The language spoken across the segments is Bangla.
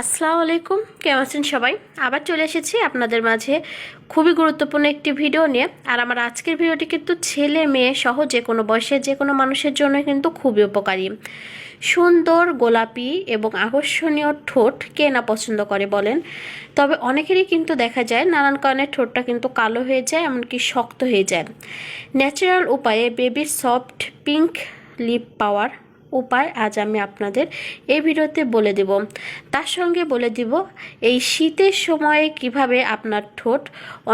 আসসালামু আলাইকুম, কেমন আছেন সবাই? আবার চলে এসেছি আপনাদের মাঝে খুবই গুরুত্বপূর্ণ একটি ভিডিও নিয়ে। আর আমার আজকের ভিডিওটি কিন্তু ছেলে মেয়ে সহ যে কোনো বয়সের, যে কোনো মানুষের জন্য কিন্তু খুবই উপকারী। সুন্দর, গোলাপি এবং আকর্ষণীয় ঠোঁট কে না পছন্দ করে বলেন? তবে অনেকেরই কিন্তু দেখা যায় নানান কারণে ঠোঁটটা কিন্তু কালো হয়ে যায়, এমনকি শক্ত হয়ে যায়। ন্যাচারাল উপায়ে বেবির সফট পিঙ্ক লিপ পাওয়ার উপায় আজ আমি আপনাদের এই ভিডিওতে বলে দেব। তার সঙ্গে বলে দিব, এই শীতের সময়ে কীভাবে আপনার ঠোঁট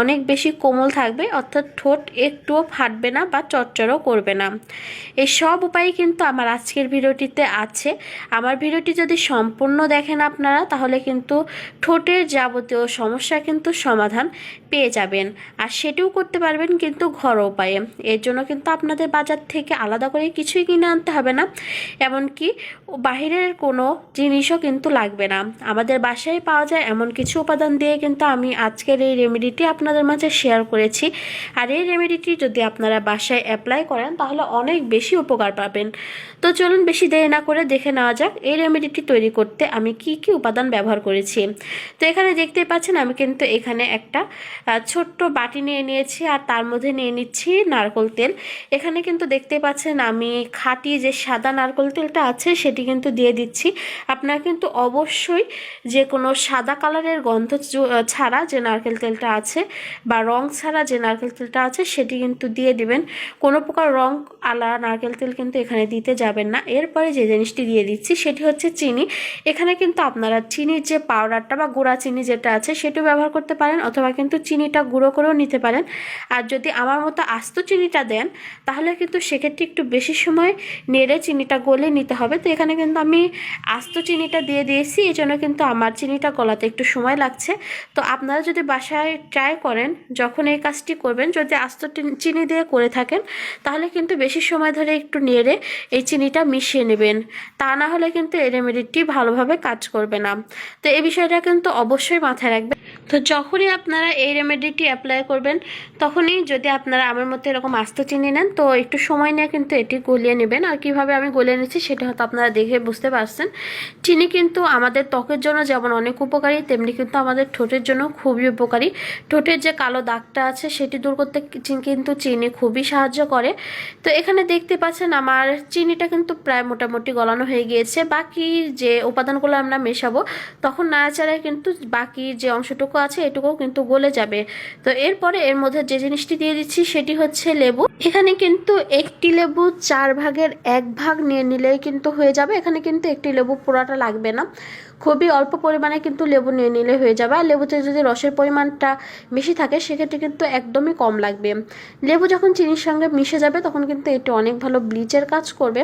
অনেক বেশি কোমল থাকবে, অর্থাৎ ঠোঁট একটুও ফাটবে না বা চটচড়ও করবে না। এই সব উপায় কিন্তু আমার আজকের ভিডিওটিতে আছে। আমার ভিডিওটি যদি সম্পূর্ণ দেখেন আপনারা, তাহলে কিন্তু ঠোঁটের যাবতীয় সমস্যা কিন্তু সমাধান পেয়ে যাবেন। আর সেটিও করতে পারবেন কিন্তু ঘরোয়া উপায়ে। এর জন্য কিন্তু আপনাদের বাজার থেকে আলাদা করে কিছুই কিনে আনতে হবে না। এমনকি বাহিরের কোনো জিনিসও কিন্তু লাগবে না। আমাদের বাসায় পাওয়া যায় এমন কিছু উপাদান দিয়ে কিন্তু আমি আজকের এই রেমেডিটি আপনাদের মাঝে শেয়ার করেছি। আর এই রেমেডিটি যদি আপনারা বাসায় অ্যাপ্লাই করেন, তাহলে অনেক বেশি উপকার পাবেন। তো চলুন বেশি দেরি না করে দেখে নেওয়া যাক এই রেমেডিটি তৈরি করতে আমি কি কি উপাদান ব্যবহার করেছি। তো এখানে দেখতে পাচ্ছেন আমি কিন্তু এখানে একটা ছোট্ট বাটি নিয়ে নিয়েছি আর তার মধ্যে নিয়ে নিচ্ছি নারকোল তেল। এখানে কিন্তু দেখতে পাচ্ছেন আমি খাঁটি যে সাদা নারকোল তেলটা আছে, সেটি কিন্তু দিয়ে দিচ্ছি। আপনারা কিন্তু অবশ্যই যে কোনো সাদা কালারের গন্ধ ছাড়া যে নারকেল তেলটা আছে বা রং ছাড়া যে নারকেল তেলটা আছে, সেটি কিন্তু দিয়ে দিবেন। কোনো প্রকার রং আলা নারকেল তেল কিন্তু এখানে দিতে যাবেন না। এরপরে যে জিনিসটি দিয়ে দিচ্ছি, সেটি হচ্ছে চিনি। এখানে কিন্তু আপনারা চিনির যে পাউডারটা বা গুঁড়া চিনি যেটা আছে, সেটিও ব্যবহার করতে পারেন অথবা কিন্তু চিনিটা গুঁড়ো করেও নিতে পারেন। আর যদি আমার মতো আস্ত চিনিটা দেন, তাহলে কিন্তু সেক্ষেত্রে একটু বেশি সময় নেড়ে চিনিটা গলে নিতে হবে। তো এখানে কিন্তু আমি আস্ত চিনিটা দিয়ে দিয়েছি এই জন্য কিন্তু আমার চিনিটা গলাতে একটু সময় লাগছে। তো আপনারা যদি বাসায় ট্রাই করেন, যখন এই কাজটি করবেন, যদি আস্ত চিনি দিয়ে করে থাকেন, তাহলে কিন্তু বেশি সময় ধরে একটু নেড়ে এই চিনিটা মিশিয়ে নেবেন। তা না হলে কিন্তু এই রেমেডিটি ভালোভাবে কাজ করবে না। তো এই বিষয়টা কিন্তু অবশ্যই মাথায় রাখবেন। তো যখনই আপনারা এই রেমেডিটি অ্যাপ্লাই করবেন, তখনই যদি আপনারা আমার মতো এরকম আস্ত চিনি নেন, তো একটু সময় নিয়ে কিন্তু এটি গলিয়ে নেবেন। আর কীভাবে আমি গলিয়ে নিচ্ছি সেটা হয়তো আপনারা দেখে বুঝতে পারছেন। চিনি কিন্তু আমাদের ত্বকের জন্য যেমন অনেক উপকারী, তেমনি কিন্তু আমাদের ঠোঁটের জন্য খুবই উপকারী। ঠোঁটের যে কালো দাগটা আছে সেটি দূর করতে কিন্তু চিনি খুবই সাহায্য করে। তো এখানে দেখতে পাচ্ছেন আমার চিনিটা কিন্তু প্রায় মোটামুটি গলানো হয়ে গিয়েছে। বাকি যে উপাদানগুলো আমরা মেশাবো, তখন না নাড়াচাড়ায় কিন্তু বাকি যে অংশটুকু আছে, এটুকুও কিন্তু গলে যাবে। তো এরপরে এর মধ্যে যে জিনিসটি দিয়ে দিচ্ছি, সেটি হচ্ছে লেবু। এখানে কিন্তু একটি লেবু চার ভাগের এক ভাগ নিয়ে নিলেই কিন্তু হয়ে যাবে। এখানে কিন্তু একটি লেবু পোড়াটা লাগবে না। খুবই অল্প পরিমাণে কিন্তু লেবু নিয়ে নিলে হয়ে যাবে। আর লেবুতে যদি রসের পরিমাণটা বেশি থাকে, সেক্ষেত্রে কিন্তু একদমই কম লাগবে। লেবু যখন চিনির সঙ্গে মিশে যাবে, তখন কিন্তু এটি অনেক ভালো ব্লিচের কাজ করবে।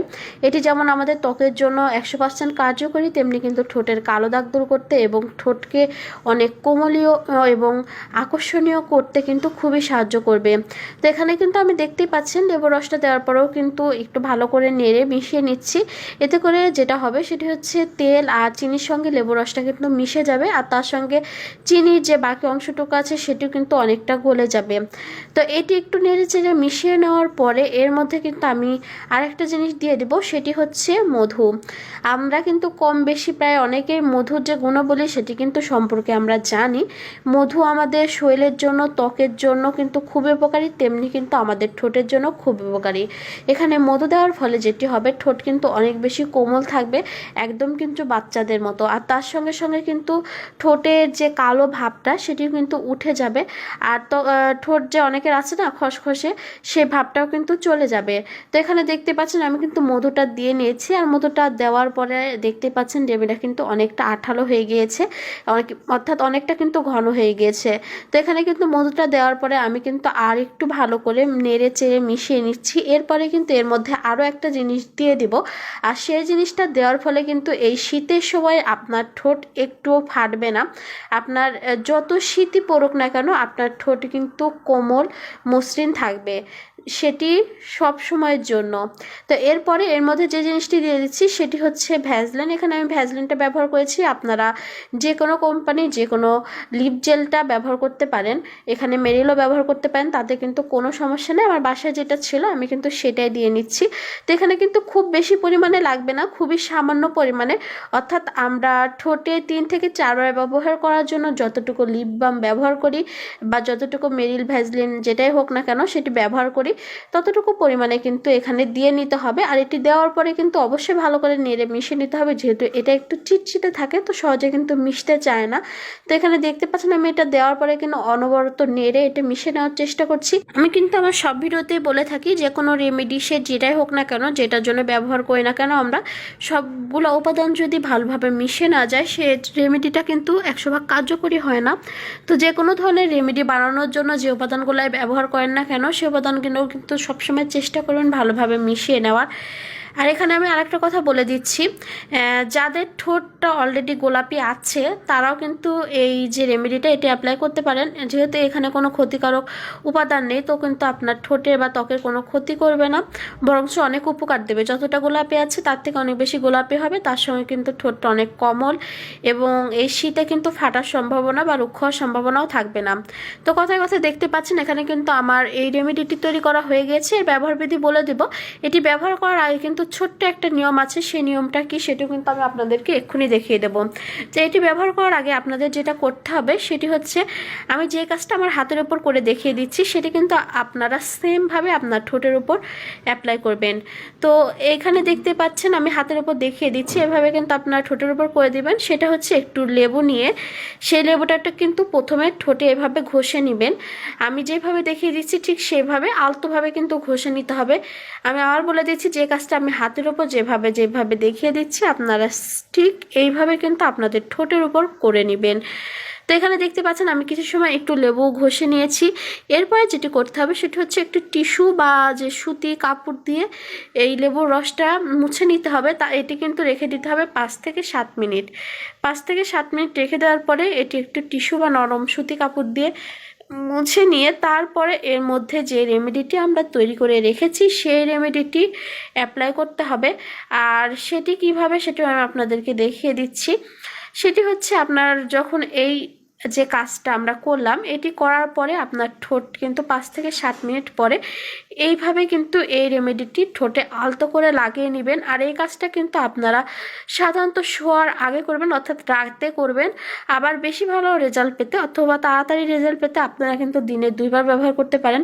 এটি যেমন আমাদের ত্বকের জন্য একশো পার্সেন্ট কার্যকরী, তেমনি কিন্তু ঠোঁটের কালো দাগ দূর করতে এবং ঠোঁটকে অনেক কোমলীয় এবং আকর্ষণীয় করতে কিন্তু খুবই সাহায্য করবে। তো এখানে কিন্তু আমি দেখতেই পাচ্ছেন, লেবু রসটা দেওয়ার পরেও কিন্তু একটু ভালো করে নেড়ে মিশিয়ে নিচ্ছি। এতে করে যেটা হবে, সেটি হচ্ছে তেল আর চিনির সঙ্গে লেবু রসটা কিন্তু মিশে যাবে আর তার সঙ্গে চিনির যে বাকি অংশটুকু আছে সেটিও কিন্তু অনেকটা গলে যাবে। তো এটি একটু নেড়ে চেড়ে মিশিয়ে নেওয়ার পরে এর মধ্যে কিন্তু আমি আরেকটা জিনিস দিয়ে দেব, সেটি হচ্ছে মধু। আমরা কিন্তু কম বেশি প্রায় অনেকেই মধুর যে গুণাবলী সেটি কিন্তু সম্পর্কে আমরা জানি। মধু আমাদের শরীরের জন্য, ত্বকের জন্য কিন্তু খুব উপকারী, তেমনি কিন্তু আমাদের ঠোঁটের জন্য খুব উপকারী। এখানে মধু দেওয়ার ফলে যেটি হবে, ঠোঁট কিন্তু অনেক বেশি কোমল থাকবে, একদম কিন্তু বাচ্চাদের মতো। আর তার সঙ্গে সঙ্গে কিন্তু ঠোঁটের যে কালো ভাবটা সেটিও কিন্তু উঠে যাবে। আর তো ঠোঁট যে অনেকের আছে না খসখসে, সে ভাবটাও কিন্তু চলে যাবে। তো এখানে দেখতে পাচ্ছেন আমি কিন্তু মধুটা দিয়ে নিয়েছি আর মধুটা দেওয়ার পরে দেখতে পাচ্ছেন ডেবিটা কিন্তু অনেকটা আঠালো হয়ে গিয়েছে। অনেক, অর্থাৎ অনেকটা কিন্তু ঘন হয়ে গিয়েছে। তো এখানে কিন্তু মধুটা দেওয়ার পরে আমি কিন্তু আর একটু ভালো করে নেড়ে চেড়ে মিশিয়ে নিচ্ছি। এরপরে কিন্তু এর মধ্যে আরও একটা জিনিস দিয়ে দিব। আর সেই জিনিসটা দেওয়ার ফলে কিন্তু এই শীতের সময় আপনার ঠোঁট একটুও ফাটবে না। আপনার যত শীতই পড়ুক না কেন, আপনার ঠোঁট কিন্তু কোমল, মসৃণ থাকবে। সেটি সব সময়ের জন্য। তো এরপরে এর মধ্যে যে জিনিসটি দিয়ে দিচ্ছি সেটি হচ্ছে ভ্যাজলিন এখানে আমি ভ্যাজলিনটা ব্যবহার করেছি। আপনারা যে কোনো কোম্পানির যে কোনো লিপ জেলটা ব্যবহার করতে পারেন। এখানে মেরিলও ব্যবহার করতে পারেন। তাতে কিন্তু কোনো সমস্যা নেই। আমার বাসায় যেটা ছিল, আমি কিন্তু সেটাই দিয়ে নিচ্ছি। তো এখানে কিন্তু খুব বেশি পরিমাণে লাগবে না, খুবই সামান্য পরিমাণে। অর্থাৎ আমরা ঠোঁটে তিন থেকে চারবার ব্যবহার করার জন্য যতটুকু লিপ বাম ব্যবহার করি বা যতটুকু মেরিল ভ্যাজলিন যেটাই হোক না কেন, সেটি ব্যবহার করি। ততটুকু পরিমাণে কিন্তু এখানে দিয়ে নিতে হবে। আর এটি দেওয়ার পরে কিন্তু অবশ্যই ভালো করে নেড়ে মিশিয়ে নিতে হবে। যেহেতু এটা একটু চিটচিটে থাকে, তো সহজে কিন্তু মিশতে চায় না। তো এখানে দেখতে পাচ্ছেন আমি এটা দেওয়ার পরে কিন্তু অনবরত নেড়ে এটা মিশিয়ে নেওয়ার চেষ্টা করছি। আমি কিন্তু আমার সব ভিডিওতেই বলে থাকি, যে কোনো রেমেডি সে যেটাই হোক না কেন, যেটার জন্য ব্যবহার করি না কেন আমরা, সবগুলো উপাদান যদি ভালোভাবে মিশে না যায়, সে রেমেডিটা কিন্তু একশো ভাগ কার্যকরী হয় না। তো যে কোনো ধরনের রেমেডি বানানোর জন্য যে উপাদানগুলো ব্যবহার করেন না কেন, সে উপাদান কিন্তু সবসময় চেষ্টা করবেন ভালোভাবে মিশিয়ে নেওয়ার। আর এখানে আমি আরেকটা কথা বলে দিচ্ছি। যাদের ঠোঁটটা অলরেডি গোলাপি আছে, তারাও কিন্তু এই যে রেমেডিটা এটি অ্যাপ্লাই করতে পারেন। যেহেতু এখানে কোনো ক্ষতিকারক উপাদান নেই, তো কিন্তু আপনার ঠোঁটের বা ত্বকের কোনো ক্ষতি করবে না। বরঞ্চ অনেক উপকার দেবে। যতটা গোলাপি আছে, তার থেকে অনেক বেশি গোলাপি হবে। তার সঙ্গে কিন্তু ঠোঁটটা অনেক কমল এবং এই শীতে কিন্তু ফাটার সম্ভাবনা বা রুক্ষ হওয়ার সম্ভাবনাও থাকবে না। তো কথায় কথায় দেখতে পাচ্ছেন, এখানে কিন্তু আমার এই রেমেডিটি তৈরি করা হয়ে গেছে। এর ব্যবহার বিধি বলে দেব। এটি ব্যবহার করার আগে কিন্তু ছোট্ট একটা নিয়ম আছে, সেই নিয়মটা কি সেটাও কিন্তু আমি আপনাদেরকে এক্ষুনি দেখিয়ে দেবো। তো এটি ব্যবহার করার আগে আপনাদের যেটা করতে হবে সেটি হচ্ছে, আমি যে কাজটা আমার হাতের উপর করে দেখিয়ে দিচ্ছি, সেটি কিন্তু আপনারা সেমভাবে আপনার ঠোঁটের উপর অ্যাপ্লাই করবেন। তো এখানে দেখতে পাচ্ছেন, আমি হাতের উপর দেখিয়ে দিচ্ছি, এভাবে কিন্তু আপনার ঠোঁটের উপর করে দিবেন। সেটা হচ্ছে একটু লেবু নিয়ে, সেই লেবুটাটা কিন্তু প্রথমে ঠোঁটে এভাবে ঘষে নেবেন। আমি যেভাবে দেখিয়ে দিচ্ছি ঠিক সেভাবে, আলতোভাবে কিন্তু ঘষে নিতে হবে। আমি আবার বলে দিচ্ছি, যে কাজটা আমি হাতের উপর যেভাবে যেভাবে দেখিয়ে দিচ্ছি, আপনারা ঠিক এইভাবে কিন্তু আপনাদের ঠোঁটের উপর করে নেবেন। তো এখানে দেখতে পাচ্ছেন, আমি কিছু সময় একটু লেবু ঘষে নিয়েছি। এরপরে যেটি করতে হবে, সেটি হচ্ছে একটু টিস্যু বা যে সুতি কাপড় দিয়ে এই লেবুর রসটা মুছে নিতে হবে। তা, এটি কিন্তু রেখে দিতে হবে পাঁচ থেকে সাত মিনিট। পাঁচ থেকে সাত মিনিট রেখে দেওয়ার পরে এটি একটু টিস্যু বা নরম সুতি কাপড় দিয়ে মুছে নিয়ে তারপরে এর মধ্যে যে রেমেডিটি আমরা তৈরি করে রেখেছি, সেই রেমেডিটি অ্যাপ্লাই করতে হবে। আর সেটি কীভাবে সেটি আমি আপনাদেরকে দেখিয়ে দিচ্ছি। সেটি হচ্ছে আপনার যখন এই যে কাজটা আমরা করলাম, এটি করার পরে আপনার ঠোঁট কিন্তু পাঁচ থেকে সাত মিনিট পরে এইভাবে কিন্তু এই রেমেডিটি ঠোঁটে আলতো করে লাগিয়ে নেবেন। আর এই কাজটা কিন্তু আপনারা সাধারণত শোয়ার আগে করবেন, অর্থাৎ রাতে করবেন। আবার বেশি ভালো রেজাল্ট পেতে অথবা তাড়াতাড়ি রেজাল্ট পেতে আপনারা কিন্তু দিনে দুইবার ব্যবহার করতে পারেন।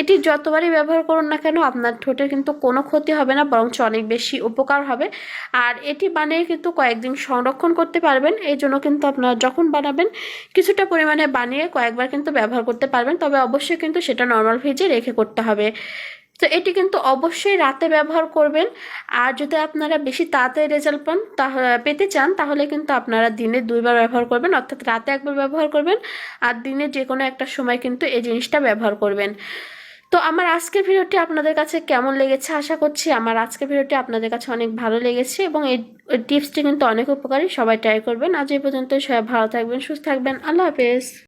এটি যতবারই ব্যবহার করুন না কেন, আপনার ঠোঁটের কিন্তু কোনো ক্ষতি হবে না, বরঞ্চ অনেক বেশি উপকার হবে। আর এটি বানিয়ে কিন্তু কয়েকদিন সংরক্ষণ করতে পারবেন। এই জন্য কিন্তু আপনারা যখন বানাবেন, কিছুটা পরিমাণে বানিয়ে কয়েকবার কিন্তু ব্যবহার করতে পারবেন। তবে অবশ্যই কিন্তু সেটা নর্মাল ফ্রিজে রেখে করতে হবে। তো এটি কিন্তু অবশ্যই রাতে ব্যবহার করবেন। আর যদি আপনারা বেশি তাড়াতাড়ি রেজাল্ট পান তাহলে পেতে চান, তাহলে কিন্তু আপনারা দিনে দুইবার ব্যবহার করবেন, অর্থাৎ রাতে একবার ব্যবহার করবেন। আর দিনে যে কোনো একটা সময় কিন্তু এই জিনিসটা ব্যবহার করবেন। তো আমার আজকের ভিডিওটি আপনাদের কাছে কেমন লেগেছে আশা করছি আমার আজকের ভিডিওটি আপনাদের কাছে অনেক ভালো লেগেছে এবং এই টিপসটি কিন্তু অনেক উপকারী, সবাই ট্রাই করবেন। আজ এই পর্যন্ত সবাই ভালো থাকবেন, সুস্থ থাকবেন। আল্লাহ হাফেজ।